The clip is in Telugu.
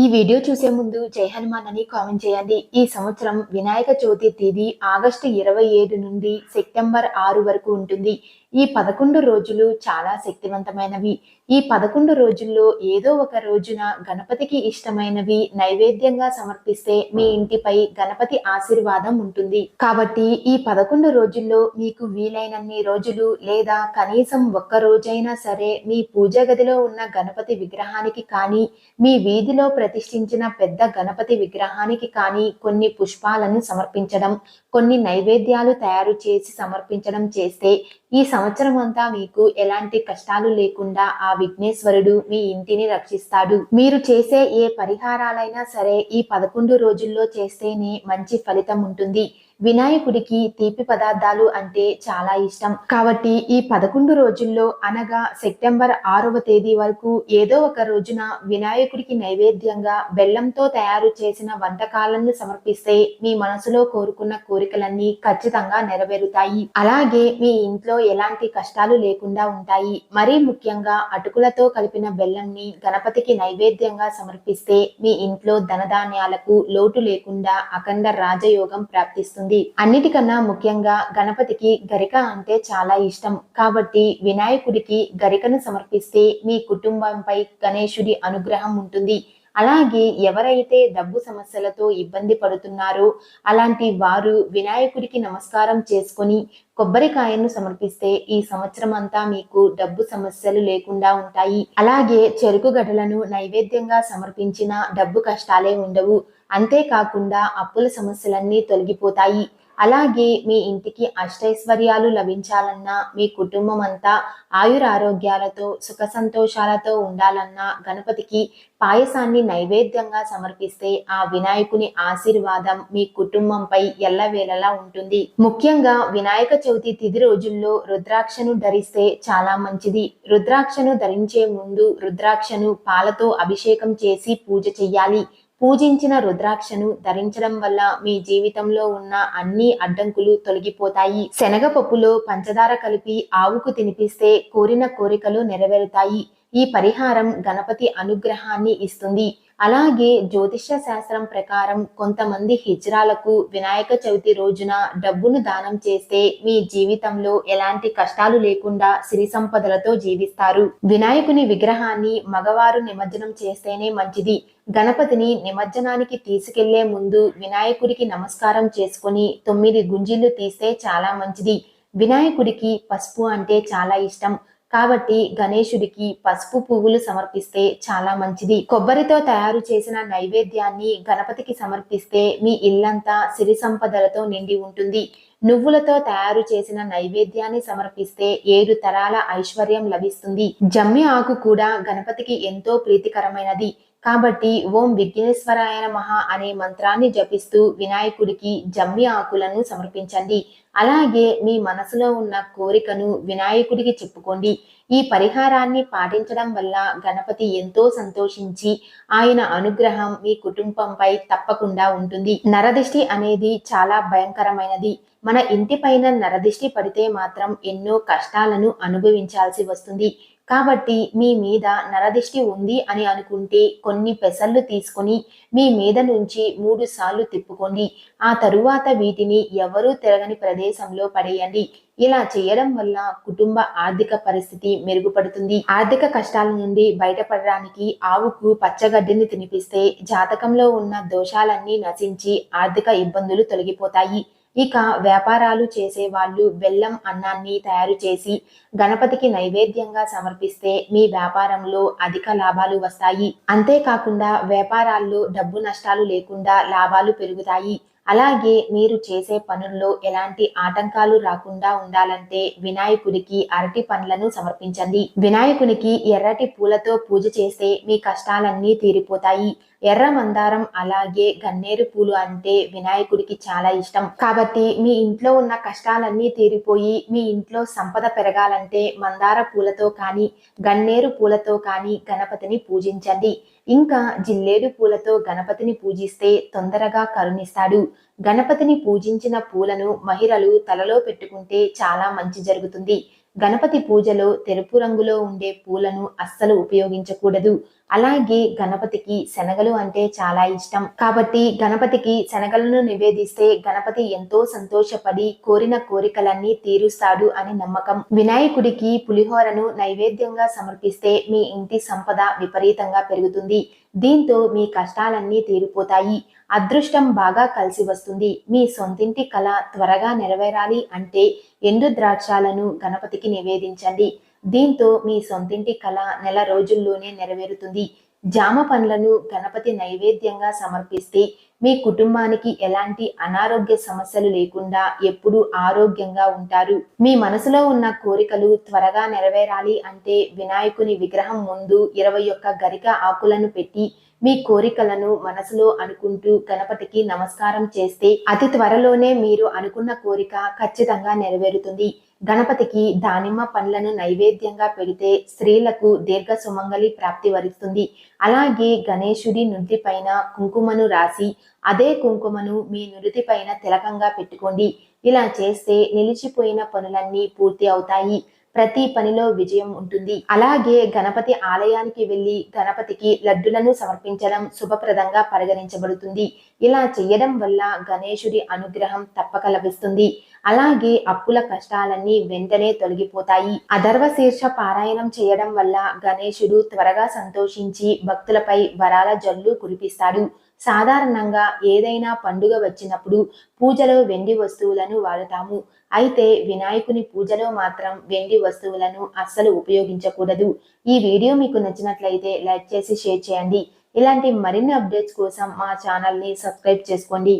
ఈ వీడియో చూసే ముందు జై హనుమాన్ అని కామెంట్ చేయండి. ఈ సంవత్సరం వినాయక చవితి తేదీ ఆగస్టు ఇరవై ఏడు నుండి సెప్టెంబర్ ఆరు వరకు ఉంటుంది. ఈ పదకొండు రోజులు చాలా శక్తివంతమైనవి. ఈ పదకొండు రోజుల్లో ఏదో ఒక రోజున గణపతికి ఇష్టమైనవి నైవేద్యంగా సమర్పిస్తే మీ ఇంటిపై గణపతి ఆశీర్వాదం ఉంటుంది. కాబట్టి ఈ పదకొండు రోజుల్లో మీకు వీలైనన్ని రోజులు లేదా కనీసం ఒక్క రోజైనా సరే మీ పూజ గదిలో ఉన్న గణపతి విగ్రహానికి కానీ మీ వీధిలో ప్రతిష్ఠించిన పెద్ద గణపతి విగ్రహానికి కానీ కొన్ని పుష్పాలను సమర్పించడం కొన్ని నైవేద్యాలు తయారు చేసి సమర్పించడం చేస్తే ఈ సంవత్సరం అంతా మీకు ఎలాంటి కష్టాలు లేకుండా ఆ విఘ్నేశ్వరుడు మీ ఇంటిని రక్షిస్తాడు. మీరు చేసే ఏ పరిహారాలైనా సరే ఈ పదకొండు రోజుల్లో చేస్తేనే మంచి ఫలితం ఉంటుంది. వినాయకుడికి తీపి పదార్థాలు అంటే చాలా ఇష్టం. కాబట్టి ఈ పదకొండు రోజుల్లో అనగా సెప్టెంబర్ ఆరవ తేదీ వరకు ఏదో ఒక రోజున వినాయకుడికి నైవేద్యంగా బెల్లంతో తయారు చేసిన వంటకాలను సమర్పిస్తే మీ మనసులో కోరుకున్న కోరికలన్నీ ఖచ్చితంగా నెరవేరుతాయి. అలాగే మీ ఇంట్లో ఎలాంటి కష్టాలు లేకుండా ఉంటాయి. మరీ ముఖ్యంగా అటుకులతో కలిపిన బెల్లంని గణపతికి నైవేద్యంగా సమర్పిస్తే మీ ఇంట్లో ధనధాన్యాలకు లోటు లేకుండా అఖండ రాజయోగం ప్రాప్తిస్తుంది. అన్నిటికన్నా ముఖ్యంగా గణపతికి గరిక అంటే చాలా ఇష్టం. కాబట్టి వినాయకుడికి గరికను సమర్పిస్తే మీ కుటుంబంపై గణేశుడి అనుగ్రహం ఉంటుంది. అలాగే ఎవరైతే డబ్బు సమస్యలతో ఇబ్బంది పడుతున్నారో అలాంటి వారు వినాయకుడికి నమస్కారం చేసుకొని కొబ్బరికాయను సమర్పిస్తే ఈ సంవత్సరం అంతా మీకు డబ్బు సమస్యలు లేకుండా ఉంటాయి. అలాగే చెరుకు గడలను నైవేద్యంగా సమర్పించిన డబ్బు కష్టాలే ఉండవు. అంతేకాకుండా అప్పుల సమస్యలన్నీ తొలగిపోతాయి. అలాగే మీ ఇంటికి అష్టైశ్వర్యాలు లభించాలన్నా మీ కుటుంబం అంతా ఆయురారోగ్యాలతో సుఖ సంతోషాలతో ఉండాలన్నా గణపతికి పాయసాన్ని నైవేద్యంగా సమర్పిస్తే ఆ వినాయకుని ఆశీర్వాదం మీ కుటుంబంపై ఎల్లవేళలా ఉంటుంది. ముఖ్యంగా వినాయక చవితి తిది రోజుల్లో రుద్రాక్షను ధరిస్తే చాలా మంచిది. రుద్రాక్షను ధరించే ముందు రుద్రాక్షను పాలతో అభిషేకం చేసి పూజ చెయ్యాలి. పూజించిన రుద్రాక్షను ధరించడం వల్ల మీ జీవితంలో ఉన్న అన్ని అడ్డంకులు తొలగిపోతాయి. శనగపప్పులో పంచదార కలిపి ఆవుకు తినిపిస్తే కోరిన కోరికలు నెరవేరుతాయి. ఈ పరిహారం గణపతి అనుగ్రహాన్ని ఇస్తుంది. అలాగే జ్యోతిష్య శాస్త్రం ప్రకారం కొంతమంది హిజ్రాలకు వినాయక చవితి రోజున డబ్బును దానం చేస్తే మీ జీవితంలో ఎలాంటి కష్టాలు లేకుండా సిరి సంపదలతో జీవిస్తారు. వినాయకుని విగ్రహాన్ని మగవారు నిమజ్జనం చేస్తేనే మంచిది. గణపతిని నిమజ్జనానికి తీసుకెళ్ళే ముందు వినాయకుడికి నమస్కారం చేసుకుని తొమ్మిది గుంజీలు తీస్తే చాలా మంచిది. వినాయకుడికి పసుపు అంటే చాలా ఇష్టం. కాబట్టి గణేశుడికి పసుపు పువ్వులు సమర్పిస్తే చాలా మంచిది. కొబ్బరితో తయారు చేసిన నైవేద్యాన్ని గణపతికి సమర్పిస్తే మీ ఇల్లంతా సిరి సంపదలతో నిండి ఉంటుంది. నువ్వులతో తయారు చేసిన నైవేద్యాన్ని సమర్పిస్తే ఏడు తరాల ఐశ్వర్యం లభిస్తుంది. జమ్మి ఆకు కూడా గణపతికి ఎంతో ప్రీతికరమైనది. కాబట్టి ఓం విఘ్నేశ్వరాయ మహా అనే మంత్రాన్ని జపిస్తూ వినాయకుడికి జమ్మి ఆకులను సమర్పించండి. అలాగే మీ మనసులో ఉన్న కోరికను వినాయకుడికి చెప్పుకోండి. ఈ పరిహారాన్ని పాటించడం వల్ల గణపతి ఎంతో సంతోషించి ఆయన అనుగ్రహం మీ కుటుంబంపై తప్పకుండా ఉంటుంది. నరదిష్టి అనేది చాలా భయంకరమైనది. మన ఇంటిపైన నరదిష్టి పడితే మాత్రం ఎన్నో కష్టాలను అనుభవించాల్సి వస్తుంది. కాబట్టి మీ మీద నరదిష్టి ఉంది అని అనుకుంటే కొన్ని పెసళ్ళు తీసుకొని మీ మీద నుంచి మూడు సార్లు తిప్పుకోండి. ఆ తరువాత వీటిని ఎవరూ తిరగని ప్రదేశంలో పడేయండి. ఇలా చేయడం వల్ల కుటుంబ ఆర్థిక పరిస్థితి మెరుగుపడుతుంది. ఆర్థిక కష్టాల నుండి బయటపడడానికి ఆవుకు పచ్చగడ్డిని తినిపిస్తే జాతకంలో ఉన్న దోషాలన్నీ నశించి ఆర్థిక ఇబ్బందులు తొలగిపోతాయి. ఇక వ్యాపారాలు చేసే వాళ్ళు బెల్లం అన్నాన్ని తయారు చేసి గణపతికి నైవేద్యంగా సమర్పిస్తే మీ వ్యాపారంలో అధిక లాభాలు వస్తాయి. అంతేకాకుండా వ్యాపారాల్లో డబ్బు నష్టాలు లేకుండా లాభాలు పెరుగుతాయి. అలాగే మీరు చేసే పనుల్లో ఎలాంటి ఆటంకాలు రాకుండా ఉండాలంటే వినాయకుడికి అరటి పండ్లను సమర్పించండి. వినాయకునికి ఎర్రటి పూలతో పూజ చేస్తే మీ కష్టాలన్నీ తీరిపోతాయి. ఎర్ర మందారం అలాగే గన్నేరు పూలు అంటే వినాయకుడికి చాలా ఇష్టం. కాబట్టి మీ ఇంట్లో ఉన్న కష్టాలన్నీ తీరిపోయి మీ ఇంట్లో సంపద పెరగాలంటే మందార పూలతో కానీ గన్నేరు పూలతో కానీ గణపతిని పూజించండి. ఇంకా జిల్లేడు పూలతో గణపతిని పూజిస్తే తొందరగా కరుణిస్తాడు. గణపతిని పూజించిన పూలను మహిళలు తలలో పెట్టుకుంటే చాలా మంచి జరుగుతుంది. గణపతి పూజలో తెలుపు రంగులో ఉండే పూలను అస్సలు ఉపయోగించకూడదు. అలాగే గణపతికి శనగలు అంటే చాలా ఇష్టం. కాబట్టి గణపతికి శనగలను నివేదిస్తే గణపతి ఎంతో సంతోషపడి కోరిన కోరికలన్నీ తీరుస్తాడు అని నమ్మకం. వినాయకుడికి పులిహోరను నైవేద్యంగా సమర్పిస్తే మీ ఇంటి సంపద విపరీతంగా పెరుగుతుంది. దీంతో మీ కష్టాలన్నీ తీరిపోతాయి. అదృష్టం బాగా కలిసి వస్తుంది. మీ సొంతింటి కళ త్వరగా నెరవేరాలి అంటే ఎండు ద్రాక్షాలను గణపతికి నివేదించండి. దీంతో మీ సొంతింటి కళ నెల రోజుల్లోనే నెరవేరుతుంది. జామ పండ్లను గణపతి నైవేద్యంగా సమర్పిస్తే మీ కుటుంబానికి ఎలాంటి అనారోగ్య సమస్యలు లేకుండా ఎప్పుడూ ఆరోగ్యంగా ఉంటారు. మీ మనసులో ఉన్న కోరికలు త్వరగా నెరవేరాలి అంటే వినాయకుని విగ్రహం ముందు ఇరవై ఒక్క గరిక ఆకులను పెట్టి మీ కోరికలను మనసులో అనుకుంటూ గణపతికి నమస్కారం చేస్తే అతి త్వరలోనే మీరు అనుకున్న కోరిక ఖచ్చితంగా నెరవేరుతుంది. గణపతికి దానిమ్మ పండ్లను నైవేద్యంగా పెడితే స్త్రీలకు దీర్ఘ సుమంగళి ప్రాప్తి వరిస్తుంది. అలాగే గణేశుడి నుడి పైన కుంకుమను రాసి అదే కుంకుమను మీ నుది పైన తిలకంగా పెట్టుకోండి. ఇలా చేస్తే నిలిచిపోయిన పనులన్నీ పూర్తి అవుతాయి. ప్రతి పనిలో విజయం ఉంటుంది. అలాగే గణపతి ఆలయానికి వెళ్ళి గణపతికి లడ్డులను సమర్పించడం శుభప్రదంగా పరిగణించబడుతుంది. ఇలా చేయడం వల్ల గణేశుడి అనుగ్రహం తప్పక లభిస్తుంది. అలాగే అప్పుల కష్టాలన్నీ వెంటనే తొలగిపోతాయి. అధర్వ శీర్ష పారాయణం చేయడం వల్ల గణేశుడు త్వరగా సంతోషించి భక్తులపై వరాల జల్లు కురిపిస్తాడు. సాధారణంగా ఏదైనా పండుగ వచ్చినప్పుడు పూజలో వెండి వస్తువులను వాడతాము. అయితే వినాయకుని పూజలో మాత్రం వెండి వస్తువులను అస్సలు ఉపయోగించకూడదు. ఈ వీడియో మీకు నచ్చినట్లయితే లైక్ చేసి షేర్ చేయండి. ఇలాంటి మరిన్ని అప్డేట్స్ కోసం మా ఛానల్ని సబ్స్క్రైబ్ చేసుకోండి.